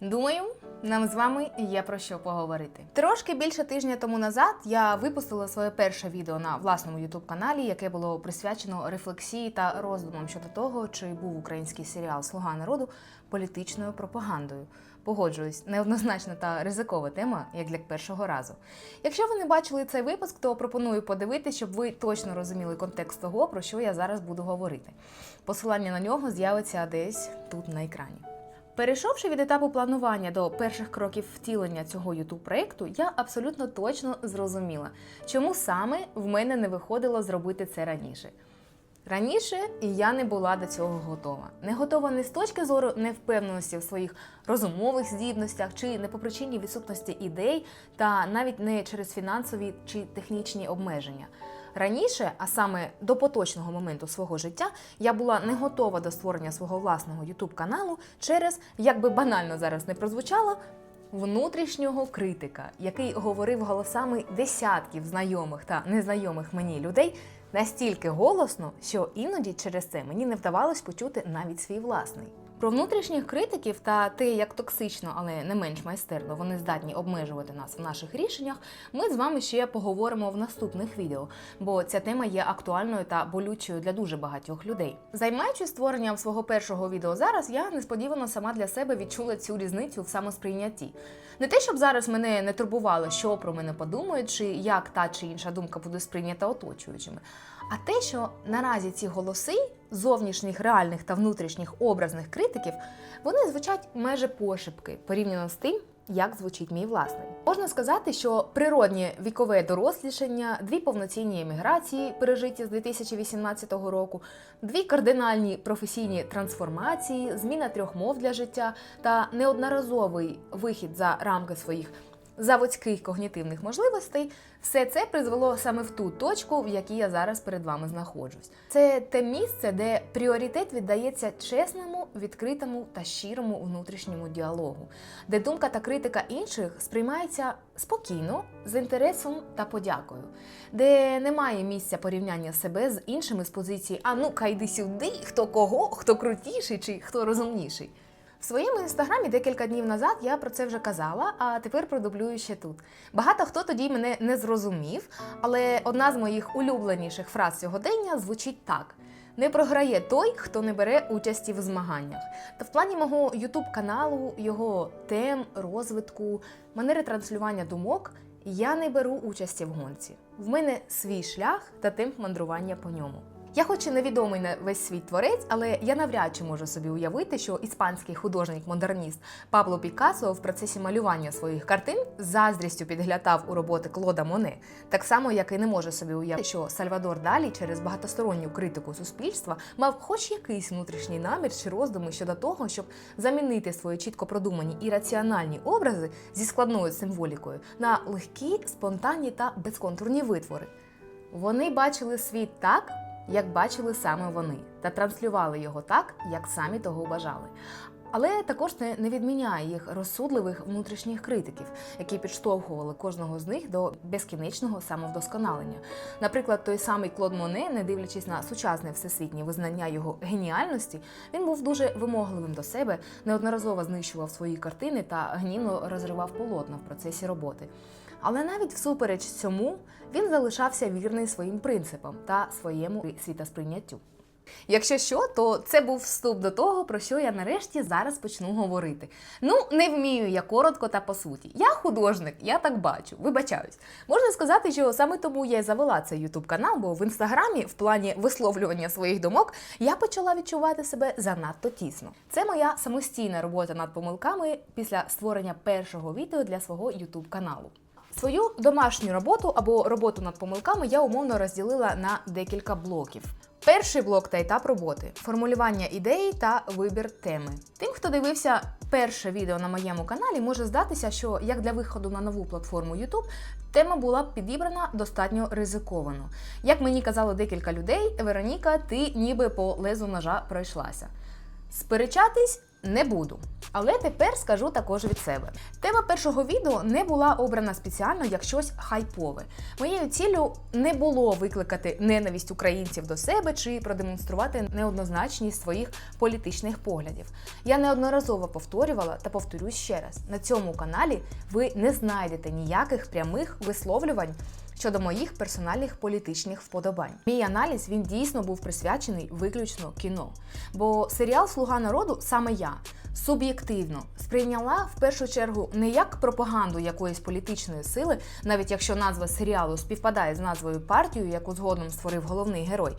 Думаю, нам з вами є про що поговорити. Трошки більше тижня тому назад я випустила своє перше відео на власному youtube каналі, яке було присвячено рефлексії та роздумам щодо того, чи був український серіал Слуга народу політичною пропагандою. Погоджуюсь, неоднозначна та ризикова тема, як для першого разу. Якщо ви не бачили цей випуск, то пропоную подивитися, щоб ви точно розуміли контекст того, про що я зараз буду говорити. Посилання на нього з'явиться десь тут на екрані. Перейшовши від етапу планування до перших кроків втілення цього youtube проєкту, я абсолютно точно зрозуміла, чому саме в мене не виходило зробити це раніше. Раніше я не була до цього готова. Не готова не з точки зору невпевненості в своїх розумових здібностях чи не по причині відсутності ідей, та навіть не через фінансові чи технічні обмеження. Раніше, а саме до поточного моменту свого життя, я була не готова до створення свого власного youtube каналу через, як би банально зараз не прозвучало, внутрішнього критика, який говорив голосами десятків знайомих та незнайомих мені людей настільки голосно, що іноді через це мені не вдавалось почути навіть свій власний. Про внутрішніх критиків та те, як токсично, але не менш майстерно вони здатні обмежувати нас в наших рішеннях, ми з вами ще поговоримо в наступних відео, бо ця тема є актуальною та болючою для дуже багатьох людей. Займаючись створенням свого першого відео зараз, я несподівано сама для себе відчула цю різницю в самосприйнятті. Не те, щоб зараз мене не турбувало, що про мене подумають, чи як та чи інша думка буде сприйнята оточуючими, а те, що наразі ці голоси зовнішніх реальних та внутрішніх образних критиків, вони звучать майже пошепки порівняно з тим, як звучить мій власний. Можна сказати, що природнє вікове дорослішання, дві повноцінні еміграції, пережиті з 2018 року, дві кардинальні професійні трансформації, зміна трьох мов для життя та неодноразовий вихід за рамки своїх заводських когнітивних можливостей, все це призвело саме в ту точку, в якій я зараз перед вами знаходжусь. Це те місце, де пріоритет віддається чесному, відкритому та щирому внутрішньому діалогу, де думка та критика інших сприймається спокійно, з інтересом та подякою, де немає місця порівняння себе з іншими з позиції А ну-ка йди сюди, хто кого, хто крутіший чи хто розумніший. В своєму інстаграмі декілька днів назад я про це вже казала, а тепер продублюю ще тут. Багато хто тоді мене не зрозумів, але одна з моїх улюбленіших фраз сьогодення звучить так: не програє той, хто не бере участі в змаганнях. Та в плані мого ютуб каналу, його тем, розвитку, манери транслювання думок. Я не беру участі в гонці. В мене свій шлях та темп мандрування по ньому. Я хоч і невідомий на весь світ творець, але я навряд чи можу собі уявити, що іспанський художник-модерніст Пабло Пікассо в процесі малювання своїх картин заздрістю підглядав у роботи Клода Моне, так само як і не може собі уявити, що Сальвадор Далі через багатосторонню критику суспільства мав хоч якийсь внутрішній намір чи роздуми щодо того, щоб замінити свої чітко продумані і раціональні образи зі складною символікою на легкі, спонтанні та безконтурні витвори. Вони бачили світ так, як бачили саме вони, та транслювали його так, як самі того бажали. Але також це не відміняє їх розсудливих внутрішніх критиків, які підштовхували кожного з них до безкінечного самовдосконалення. Наприклад, той самий Клод Моне, не дивлячись на сучасне всесвітнє визнання його геніальності, він був дуже вимогливим до себе, неодноразово знищував свої картини та гнівно розривав полотна в процесі роботи. Але навіть всупереч цьому він залишався вірний своїм принципам та своєму світосприйняттю. Якщо що, то це був вступ до того, про що я нарешті зараз почну говорити. Ну, не вмію я коротко та по суті. Я художник, я так бачу, вибачаюсь. Можна сказати, що саме тому я й завела цей ютуб канал, бо в інстаграмі, в плані висловлювання своїх думок, я почала відчувати себе занадто тісно. Це моя самостійна робота над помилками після створення першого відео для свого ютуб каналу. Свою домашню роботу або роботу над помилками я умовно розділила на декілька блоків. Перший блок та етап роботи формулювання ідеї та вибір теми. Тим, хто дивився перше відео на моєму каналі, може здатися, що як для виходу на нову платформу YouTube, тема була підібрана достатньо ризиковано. Як мені казало декілька людей, Вероніка, ти ніби по лезу ножа пройшлася. Сперечатись не буду. Але тепер скажу також від себе. Тема першого відео не була обрана спеціально як щось хайпове. Моєю ціллю не було викликати ненависть українців до себе чи продемонструвати неоднозначність своїх політичних поглядів. Я неодноразово повторювала та повторюсь ще раз: на цьому каналі ви не знайдете ніяких прямих висловлювань щодо моїх персональних політичних вподобань. Мій аналіз він дійсно був присвячений виключно кіно. Бо серіал Слуга народу саме я суб'єктивно сприйняла в першу чергу не як пропаганду якоїсь політичної сили, навіть якщо назва серіалу співпадає з назвою партії, яку згодом створив головний герой,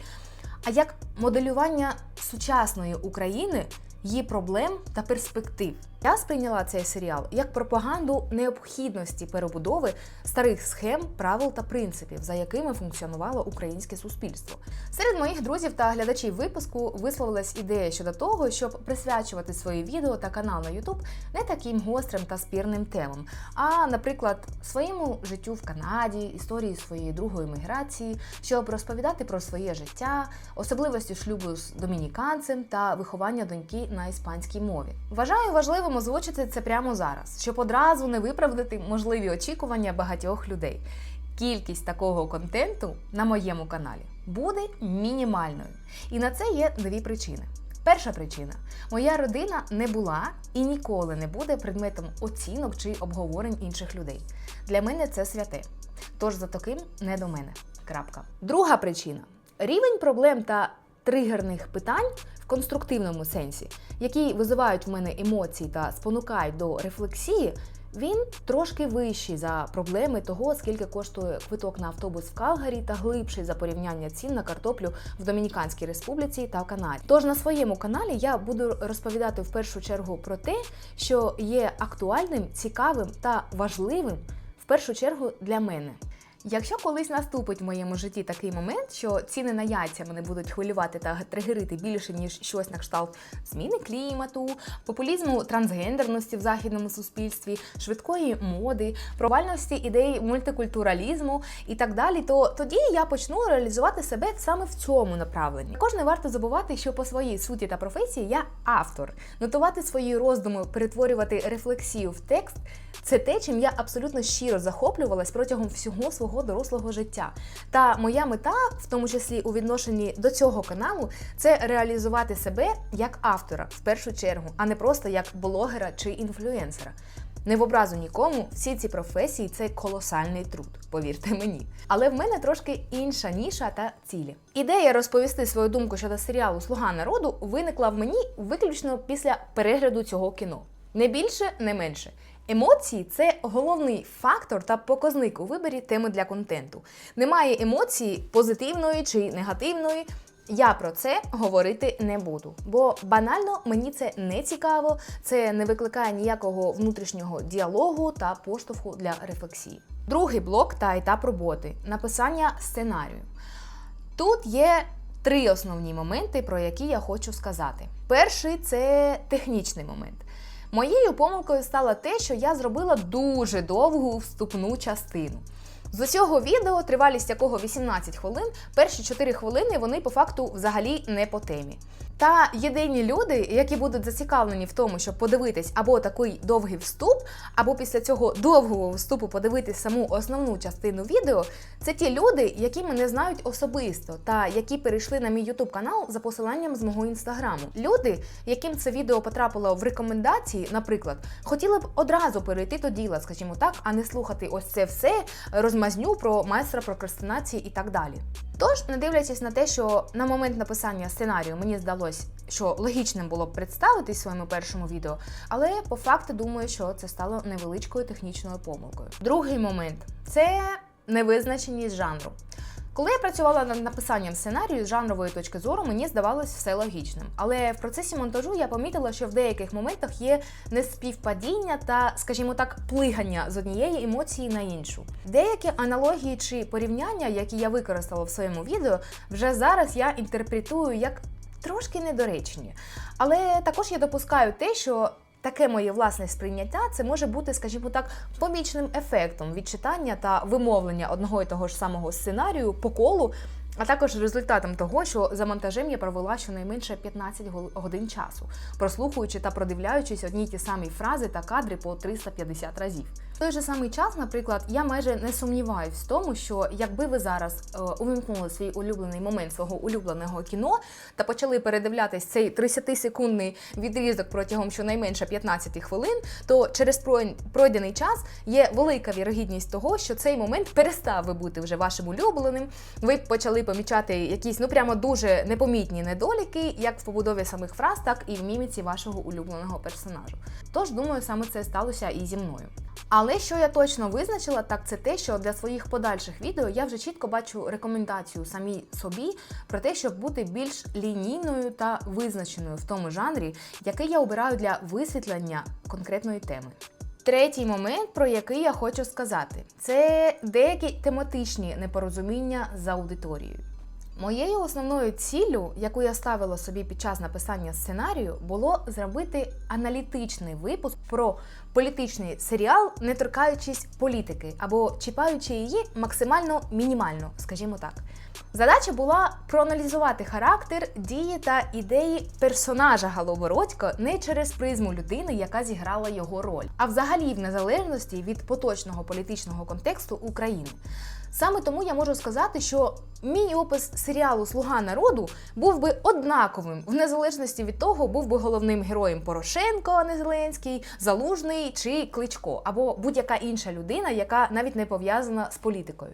а як моделювання сучасної України. Її проблем та перспектив. Я сприйняла цей серіал як пропаганду необхідності перебудови старих схем, правил та принципів, за якими функціонувало українське суспільство. Серед моїх друзів та глядачів випуску висловилась ідея щодо того, щоб присвячувати свої відео та канал на YouTube не таким гострим та спірним темам, а, наприклад, своєму життю в Канаді, історії своєї другої міграції, щоб розповідати про своє життя, особливості шлюбу з домініканцем та виховання доньки на іспанській мові. Вважаю важливим озвучити це прямо зараз, щоб одразу не виправдати можливі очікування багатьох людей. Кількість такого контенту на моєму каналі буде мінімальною. І на це є дві причини. Перша причина: моя родина не була і ніколи не буде предметом оцінок чи обговорень інших людей. Для мене це святе. Тож за таким не до мене. Крапка. Друга причина: рівень проблем та тригерних питань конструктивному сенсі, які визивають в мене емоції та спонукають до рефлексії. Він трошки вищий за проблеми того, скільки коштує квиток на автобус в Калгарі, та глибший за порівняння цін на картоплю в Домініканській Республіці та Канаді. Тож на своєму каналі я буду розповідати в першу чергу про те, що є актуальним, цікавим та важливим в першу чергу для мене. Якщо колись наступить в моєму житті такий момент, що ціни на яйця мене будуть хвилювати та тригерити більше ніж щось на кшталт зміни клімату, популізму трансгендерності в західному суспільстві, швидкої моди, провальності ідей мультикультуралізму і так далі, то тоді я почну реалізувати себе саме в цьому направленні. Також не варто забувати, що по своїй суті та професії я автор. Нотувати свої роздуми, перетворювати рефлексію в текст це те, чим я абсолютно щиро захоплювалась протягом всього свого дорослого життя. Та моя мета, в тому числі у відношенні до цього каналу, це реалізувати себе як автора в першу чергу, а не просто як блогера чи інфлюенсера. Не в образу нікому, всі ці професії це колосальний труд, повірте мені. Але в мене трошки інша ніша та цілі. Ідея розповісти свою думку щодо серіалу Слуга народу виникла в мені виключно після перегляду цього кіно. Не більше, не менше. Емоції це головний фактор та показник у виборі теми для контенту. Немає емоції позитивної чи негативної. Я про це говорити не буду, бо банально мені це не цікаво, це не викликає ніякого внутрішнього діалогу та поштовху для рефлексії. Другий блок та етап роботи написання сценарію. Тут є три основні моменти, про які я хочу сказати. Перший це технічний момент. Моєю помилкою стало те, що я зробила дуже довгу вступну частину. З усього відео, тривалість якого 18 хвилин, перші 4 хвилини вони по факту взагалі не по темі. Та єдині люди, які будуть зацікавлені в тому, щоб подивитись або такий довгий вступ, або після цього довгого вступу подивитись саму основну частину відео, це ті люди, які мене знають особисто, та які перейшли на мій YouTube канал за посиланням з мого інстаграму. Люди, яким це відео потрапило в рекомендації, наприклад, хотіли б одразу перейти до діла, скажімо так, а не слухати ось це все розмазню про майстра прокрастинації і так далі. Тож, не дивлячись на те, що на момент написання сценарію мені здалось, що логічним було б представитись в своєму першому відео, але по факту думаю, що це стало невеличкою технічною помилкою. Другий момент це невизначеність жанру. Коли я працювала над написанням сценарію з жанрової точки зору, мені здавалось все логічним. Але в процесі монтажу я помітила, що в деяких моментах є неспівпадіння та, скажімо так, плигання з однієї емоції на іншу. Деякі аналогії чи порівняння, які я використала в своєму відео, вже зараз я інтерпретую як трошки недоречні. Але також я допускаю те, що Таке моє власне сприйняття це може бути, скажімо так, побічним ефектом від читання та вимовлення одного і того ж самого сценарію по колу а також результатом того, що за монтажем я провела щонайменше 15 гол- годин часу, прослухаючи та продивляючись одні й ті самі фрази та кадри по 350 разів. Той же самий час, наприклад, я майже не сумніваюсь в тому, що якби ви зараз е, увімкнули свій улюблений момент свого улюбленого кіно та почали передивлятись цей 30-секундний відрізок протягом щонайменше 15 хвилин, то через пройдений час є велика вірогідність того, що цей момент перестав би бути вже вашим улюбленим. Ви почали помічати якісь ну прямо дуже непомітні недоліки, як в побудові самих фраз, так і в міміці вашого улюбленого персонажу. Тож думаю, саме це сталося і зі мною. Але що я точно визначила, так це те, що для своїх подальших відео я вже чітко бачу рекомендацію самій собі про те, щоб бути більш лінійною та визначеною в тому жанрі, який я обираю для висвітлення конкретної теми. Третій момент, про який я хочу сказати, це деякі тематичні непорозуміння з аудиторією. Моєю основною ціллю, яку я ставила собі під час написання сценарію, було зробити аналітичний випуск про політичний серіал, не торкаючись політики або чіпаючи її максимально мінімально, скажімо так. Задача була проаналізувати характер, дії та ідеї персонажа Галобородько не через призму людини, яка зіграла його роль, а взагалі в незалежності від поточного політичного контексту України. Саме тому я можу сказати, що мій опис серіалу Слуга народу був би однаковим, в незалежності від того, був би головним героєм Порошенко, а не Зеленський, Залужний чи Кличко, або будь-яка інша людина, яка навіть не пов'язана з політикою.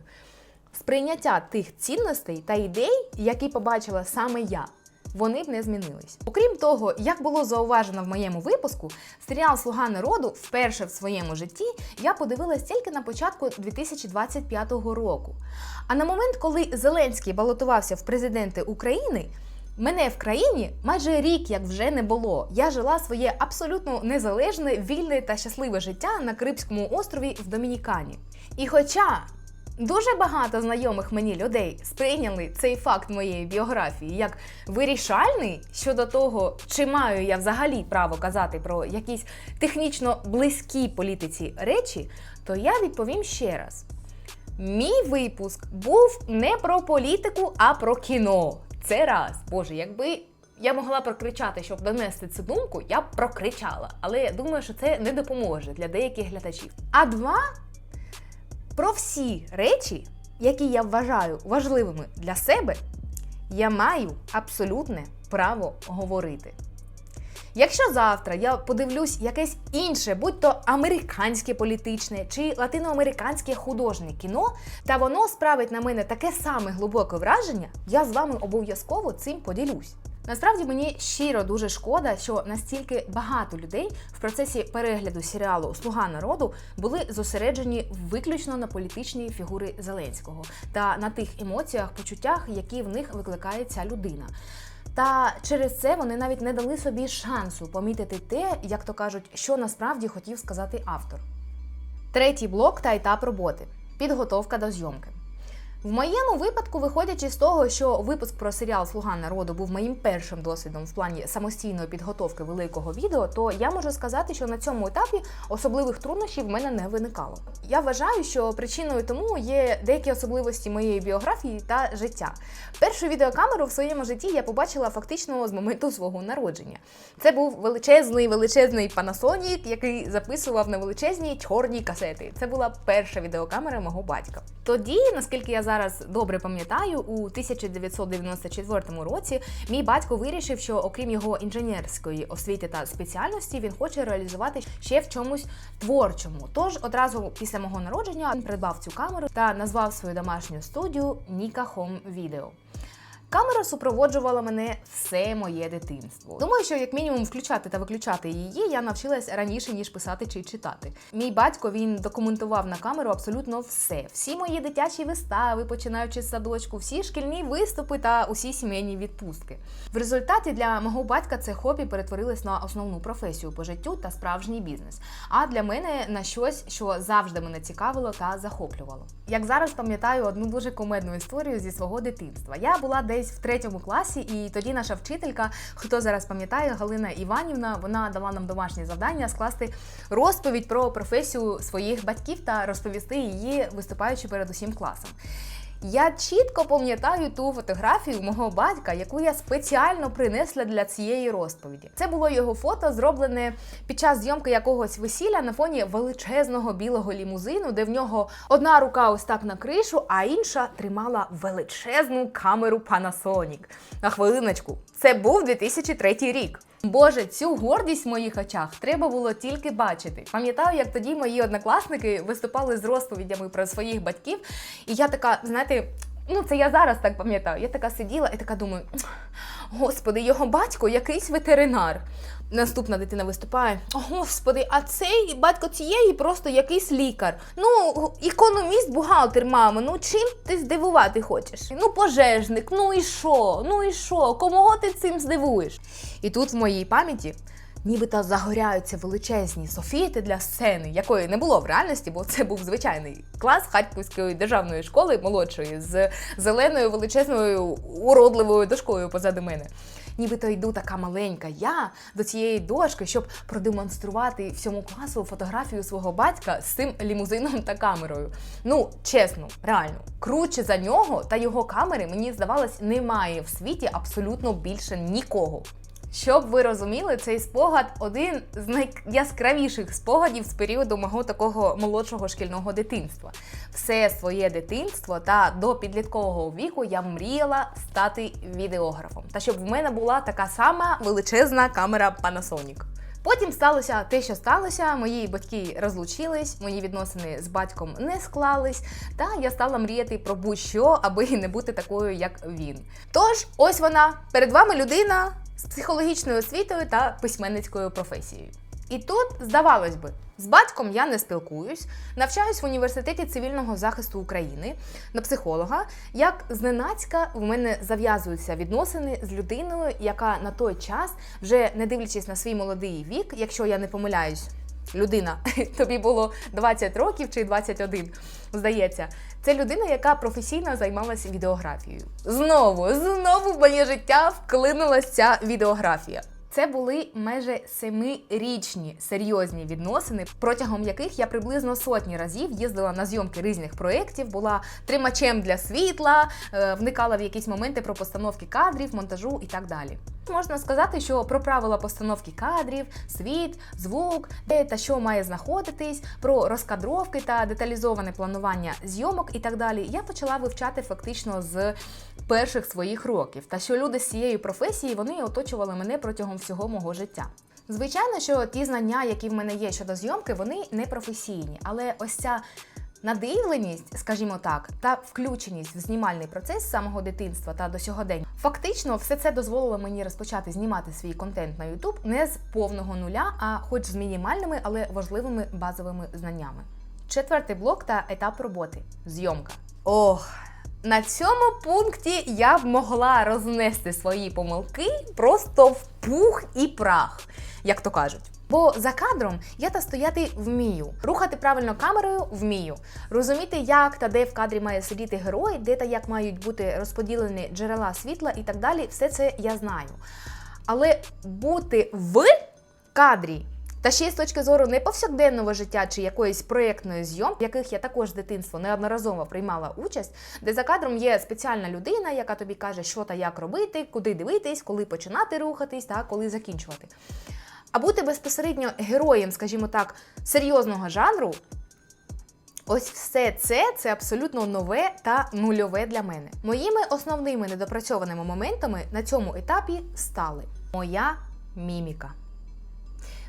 Сприйняття тих цінностей та ідей, які побачила саме я, вони б не змінились. Окрім того, як було зауважено в моєму випуску, серіал Слуга народу вперше в своєму житті я подивилась тільки на початку 2025 року. А на момент, коли Зеленський балотувався в президенти України. Мене в країні майже рік як вже не було. Я жила своє абсолютно незалежне, вільне та щасливе життя на Карибському острові в Домінікані. І хоча Дуже багато знайомих мені людей сприйняли цей факт моєї біографії як вирішальний щодо того, чи маю я взагалі право казати про якісь технічно близькі політиці речі, то я відповім ще раз: мій випуск був не про політику, а про кіно. Це раз. Боже, якби. Я могла прокричати, щоб донести цю думку, я б прокричала. Але я думаю, що це не допоможе для деяких глядачів. А два про всі речі, які я вважаю важливими для себе, я маю абсолютне право говорити. Якщо завтра я подивлюсь якесь інше, будь то американське політичне чи латиноамериканське художнє кіно, та воно справить на мене таке саме глибоке враження, я з вами обов'язково цим поділюсь. Насправді мені щиро дуже шкода, що настільки багато людей в процесі перегляду серіалу Слуга народу були зосереджені виключно на політичній фігури Зеленського та на тих емоціях, почуттях, які в них викликає ця людина. Та через це вони навіть не дали собі шансу помітити те, як то кажуть, що насправді хотів сказати автор. Третій блок та етап роботи підготовка до зйомки. В моєму випадку, виходячи з того, що випуск про серіал Слуга народу був моїм першим досвідом в плані самостійної підготовки великого відео, то я можу сказати, що на цьому етапі особливих труднощів в мене не виникало. Я вважаю, що причиною тому є деякі особливості моєї біографії та життя. Першу відеокамеру в своєму житті я побачила фактично з моменту свого народження. Це був величезний величезний Panasonic, який записував на величезні чорні касети. Це була перша відеокамера мого батька. Тоді, наскільки я зараз добре пам'ятаю, у 1994 році мій батько вирішив, що окрім його інженерської освіти та спеціальності, він хоче реалізувати ще в чомусь творчому. Тож одразу після мого народження він придбав цю камеру та назвав свою домашню студію Ніка Home Video. Камера супроводжувала мене все моє дитинство. Думаю, що як мінімум включати та виключати її я навчилась раніше ніж писати чи читати. Мій батько він документував на камеру абсолютно все: всі мої дитячі вистави, починаючи з садочку, всі шкільні виступи та усі сімейні відпустки. В результаті для мого батька це хобі перетворилось на основну професію по життю та справжній бізнес. А для мене на щось, що завжди мене цікавило та захоплювало. Як зараз пам'ятаю одну дуже комедну історію зі свого дитинства. Я була десь в третьому класі, і тоді наша вчителька, хто зараз пам'ятає, Галина Іванівна, вона дала нам домашнє завдання скласти розповідь про професію своїх батьків та розповісти її, виступаючи перед усім класом. Я чітко пам'ятаю ту фотографію мого батька, яку я спеціально принесла для цієї розповіді. Це було його фото, зроблене під час зйомки якогось весілля на фоні величезного білого лімузину, де в нього одна рука ось так на кришу, а інша тримала величезну камеру Panasonic. На хвилиночку, це був 2003 рік. Боже, цю гордість в моїх очах треба було тільки бачити. Пам'ятаю, як тоді мої однокласники виступали з розповідями про своїх батьків, і я така, знаєте. Ну, це я зараз так пам'ятаю. Я така сиділа і така думаю: господи, його батько якийсь ветеринар. Наступна дитина виступає: О, господи, а цей батько цієї просто якийсь лікар. Ну, економіст, бухгалтер, мамо, ну чим ти здивувати хочеш? Ну, пожежник, ну і що? Ну і що? Кого ти цим здивуєш? І тут в моїй пам'яті. Нібито загоряються величезні софіти для сцени, якої не було в реальності, бо це був звичайний клас Харківської державної школи молодшої з зеленою величезною уродливою дошкою позаду мене. Нібито йду така маленька я до цієї дошки, щоб продемонструвати всьому класу фотографію свого батька з цим лімузином та камерою. Ну, чесно, реально, круче за нього та його камери, мені здавалось, немає в світі абсолютно більше нікого. Щоб ви розуміли, цей спогад один з найяскравіших спогадів з періоду мого такого молодшого шкільного дитинства. Все своє дитинство та до підліткового віку я мріяла стати відеографом. Та щоб в мене була така сама величезна камера Panasonic. Потім сталося те, що сталося. Мої батьки розлучились, мої відносини з батьком не склались, та я стала мріяти про будь-що, аби не бути такою, як він. Тож, ось вона перед вами людина з психологічною освітою та письменницькою професією. І тут, здавалось би, з батьком я не спілкуюсь, навчаюсь в університеті цивільного захисту України на психолога. Як зненацька в мене зав'язуються відносини з людиною, яка на той час, вже не дивлячись на свій молодий вік, якщо я не помиляюсь, людина, тобі було 20 років чи 21, здається. Це людина, яка професійно займалася відеографією. Знову, знову в моє життя вклинулася ця відеографія. Це були майже семирічні серйозні відносини, протягом яких я приблизно сотні разів їздила на зйомки різних проєктів, була тримачем для світла, е, вникала в якісь моменти про постановки кадрів, монтажу і так далі. Можна сказати, що про правила постановки кадрів, світ, звук, де та що має знаходитись, про розкадровки та деталізоване планування зйомок і так далі, я почала вивчати фактично з перших своїх років. Та що люди з цієї професії вони оточували мене протягом всього мого життя. Звичайно, що ті знання, які в мене є щодо зйомки, вони не професійні, але ось ця надивленість, скажімо так, та включеність в знімальний процес з самого дитинства та до сьогодення. Фактично, все це дозволило мені розпочати знімати свій контент на YouTube не з повного нуля, а хоч з мінімальними, але важливими базовими знаннями. Четвертий блок та етап роботи зйомка. Ох. На цьому пункті я б могла рознести свої помилки просто в пух і прах, як то кажуть. Бо за кадром я та стояти вмію, рухати правильно камерою вмію, розуміти, як та де в кадрі має сидіти герой, де та як мають бути розподілені джерела світла і так далі. Все це я знаю. Але бути в кадрі. Та ще й з точки зору не повсякденного життя чи якоїсь проєктної зйомки, в яких я також з дитинства неодноразово приймала участь, де за кадром є спеціальна людина, яка тобі каже, що та як робити, куди дивитись, коли починати рухатись та коли закінчувати. А бути безпосередньо героєм, скажімо так, серйозного жанру. Ось все це це абсолютно нове та нульове для мене. Моїми основними недопрацьованими моментами на цьому етапі стали моя міміка.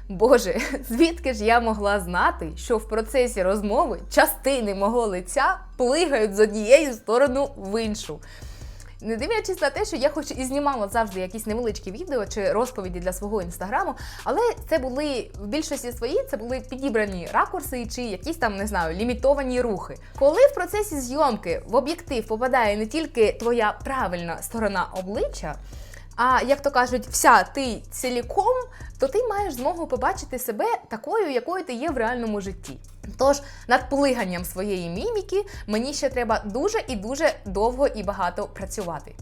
Боже, звідки ж я могла знати, що в процесі розмови частини мого лиця плигають з однієї сторони в іншу? Не дивлячись на те, що я хоч і знімала завжди якісь невеличкі відео чи розповіді для свого інстаграму, але це були в більшості своїй це були підібрані ракурси чи якісь там не знаю лімітовані рухи. Коли в процесі зйомки в об'єктив попадає не тільки твоя правильна сторона обличчя. А як то кажуть, вся ти ціліком, то ти маєш змогу побачити себе такою, якою ти є в реальному житті. Тож над плиганням своєї міміки мені ще треба дуже і дуже довго і багато працювати.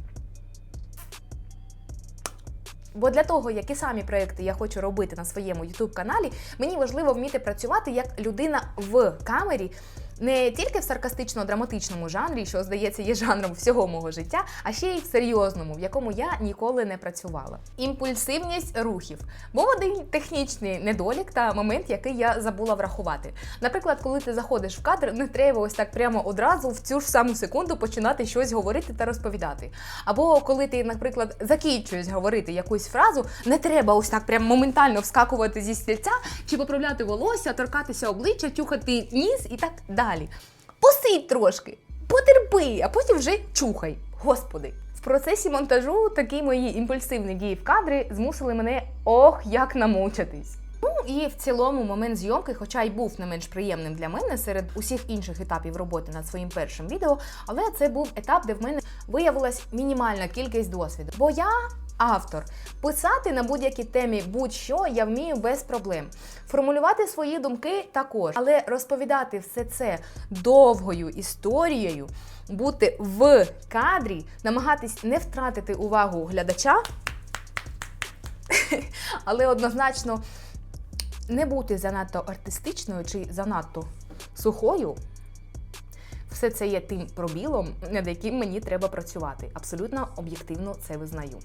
Бо для того, які самі проекти я хочу робити на своєму youtube каналі, мені важливо вміти працювати як людина в камері, Не тільки в саркастично-драматичному жанрі, що здається є жанром всього мого життя, а ще й в серйозному, в якому я ніколи не працювала. Імпульсивність рухів був один технічний недолік та момент, який я забула врахувати. Наприклад, коли ти заходиш в кадр, не треба ось так прямо одразу в цю ж саму секунду починати щось говорити та розповідати. Або коли ти, наприклад, закінчуєш говорити якусь фразу, не треба ось так прямо моментально вскакувати зі стільця чи поправляти волосся, торкатися обличчя, тюхати ніс і так далі. Посидь трошки, потерпи, а потім вже чухай. Господи. В процесі монтажу такі мої імпульсивні дії в кадрі змусили мене ох як намучитись. Ну і в цілому момент зйомки, хоча й був не менш приємним для мене серед усіх інших етапів роботи над своїм першим відео, але це був етап, де в мене виявилась мінімальна кількість досвіду. Бо я автор. Писати на будь-якій темі будь-що я вмію без проблем. Формулювати свої думки також, але розповідати все це довгою історією, бути в кадрі, намагатись не втратити увагу глядача, але однозначно не бути занадто артистичною чи занадто сухою. Все це є тим пробілом, над яким мені треба працювати. Абсолютно об'єктивно це визнаю.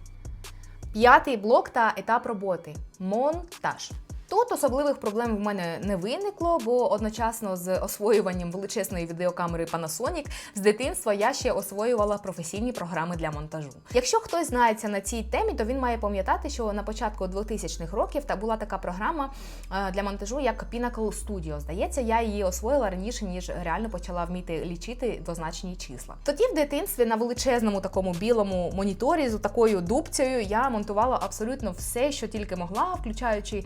П'ятий блок та етап роботи монтаж. Тут особливих проблем в мене не виникло, бо одночасно з освоюванням величезної відеокамери Panasonic з дитинства я ще освоювала професійні програми для монтажу. Якщо хтось знається на цій темі, то він має пам'ятати, що на початку 2000-х років та була така програма е, для монтажу, як Pinnacle Studio. Здається, я її освоїла раніше, ніж реально почала вміти лічити двозначні числа. Тоді в дитинстві на величезному такому білому моніторі з такою дубцею я монтувала абсолютно все, що тільки могла, включаючи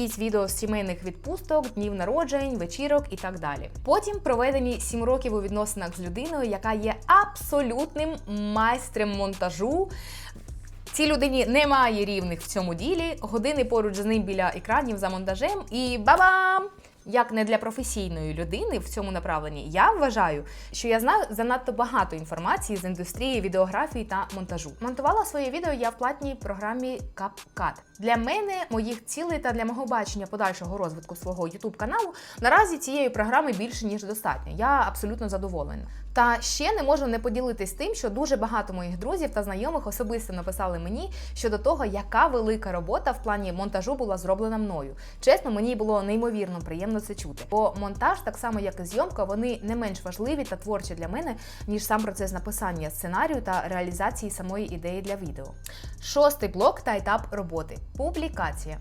якісь відео з сімейних відпусток, днів народжень, вечірок і так далі. Потім проведені сім років у відносинах з людиною, яка є абсолютним майстрем монтажу. Цій людині немає рівних в цьому ділі. Години поруч з ним біля екранів за монтажем, і бабам! Як не для професійної людини в цьому направленні, я вважаю, що я знаю занадто багато інформації з індустрії відеографії та монтажу. Монтувала своє відео я в платній програмі CapCut. Для мене, моїх цілей та для мого бачення подальшого розвитку свого youtube каналу наразі цієї програми більше ніж достатньо. Я абсолютно задоволена. Та ще не можу не поділитись тим, що дуже багато моїх друзів та знайомих особисто написали мені щодо того, яка велика робота в плані монтажу була зроблена мною. Чесно, мені було неймовірно приємно це чути. Бо монтаж, так само як і зйомка, вони не менш важливі та творчі для мене, ніж сам процес написання сценарію та реалізації самої ідеї для відео. Шостий блок та етап роботи публікація.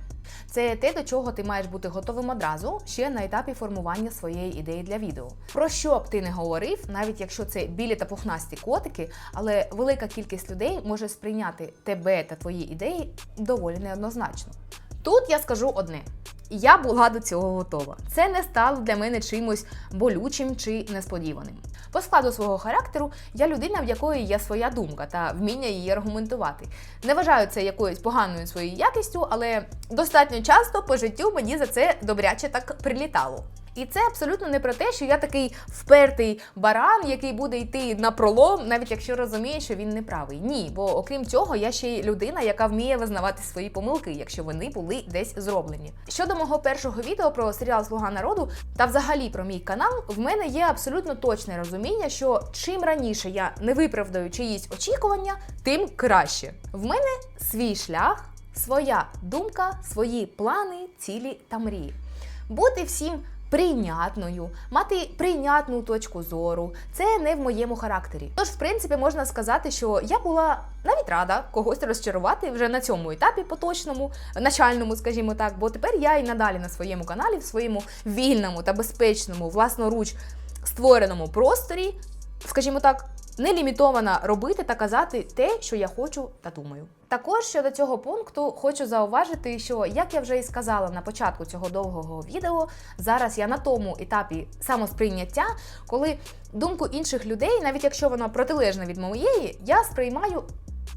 Це те, до чого ти маєш бути готовим одразу ще на етапі формування своєї ідеї для відео. Про що б ти не говорив, навіть якщо це білі та пухнасті котики, але велика кількість людей може сприйняти тебе та твої ідеї доволі неоднозначно. Тут я скажу одне. Я була до цього готова. Це не стало для мене чимось болючим чи несподіваним. По складу свого характеру я людина, в якої є своя думка та вміння її аргументувати. Не вважаю це якоюсь поганою своєю якістю, але достатньо часто по життю мені за це добряче так прилітало. І це абсолютно не про те, що я такий впертий баран, який буде йти на пролом, навіть якщо розуміє, що він не правий. Ні, бо окрім цього, я ще й людина, яка вміє визнавати свої помилки, якщо вони були десь зроблені. Щодо мого першого відео про серіал Слуга народу та взагалі про мій канал, в мене є абсолютно точне розуміння, що чим раніше я не виправдаю чиїсь очікування, тим краще. В мене свій шлях, своя думка, свої плани, цілі та мрії. Бути всім прийнятною, мати прийнятну точку зору. Це не в моєму характері. Тож, в принципі, можна сказати, що я була навіть рада когось розчарувати вже на цьому етапі поточному, начальному, скажімо так, бо тепер я і надалі на своєму каналі, в своєму вільному та безпечному, власноруч створеному просторі, скажімо так. Не лімітована робити та казати те, що я хочу та думаю. Також щодо цього пункту хочу зауважити, що як я вже і сказала на початку цього довгого відео, зараз я на тому етапі самосприйняття, коли думку інших людей, навіть якщо вона протилежна від моєї, я сприймаю.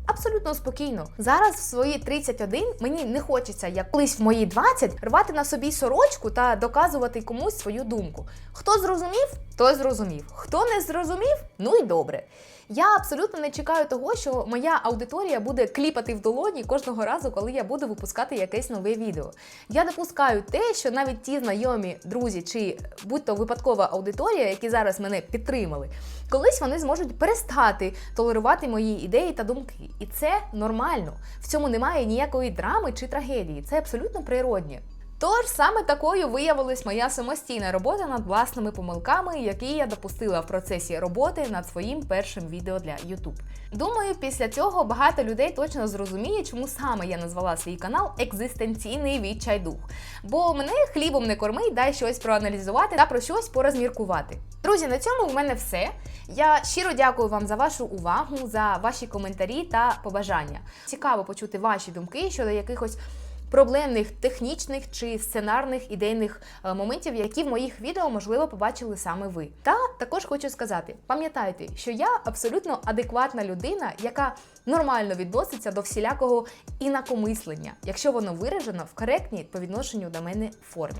Абсолютно спокійно. Зараз в свої 31 мені не хочеться, як колись в мої 20, рвати на собі сорочку та доказувати комусь свою думку. Хто зрозумів, той зрозумів. Хто не зрозумів, ну і добре. Я абсолютно не чекаю того, що моя аудиторія буде кліпати в долоні кожного разу, коли я буду випускати якесь нове відео. Я допускаю те, що навіть ті знайомі друзі чи будь-то випадкова аудиторія, які зараз мене підтримали, колись вони зможуть перестати толерувати мої ідеї та думки. І це нормально. В цьому немає ніякої драми чи трагедії. Це абсолютно природнє. Тож саме такою виявилась моя самостійна робота над власними помилками, які я допустила в процесі роботи над своїм першим відео для YouTube. Думаю, після цього багато людей точно зрозуміє, чому саме я назвала свій канал Екзистенційний відчайдух. Бо мене хлібом не корми, дай щось проаналізувати та про щось порозміркувати. Друзі, на цьому в мене все. Я щиро дякую вам за вашу увагу, за ваші коментарі та побажання. Цікаво почути ваші думки щодо якихось проблемних технічних чи сценарних ідейних е, моментів, які в моїх відео можливо побачили саме ви. Та також хочу сказати: пам'ятайте, що я абсолютно адекватна людина, яка нормально відноситься до всілякого інакомислення, якщо воно виражено в коректній по відношенню до мене формі.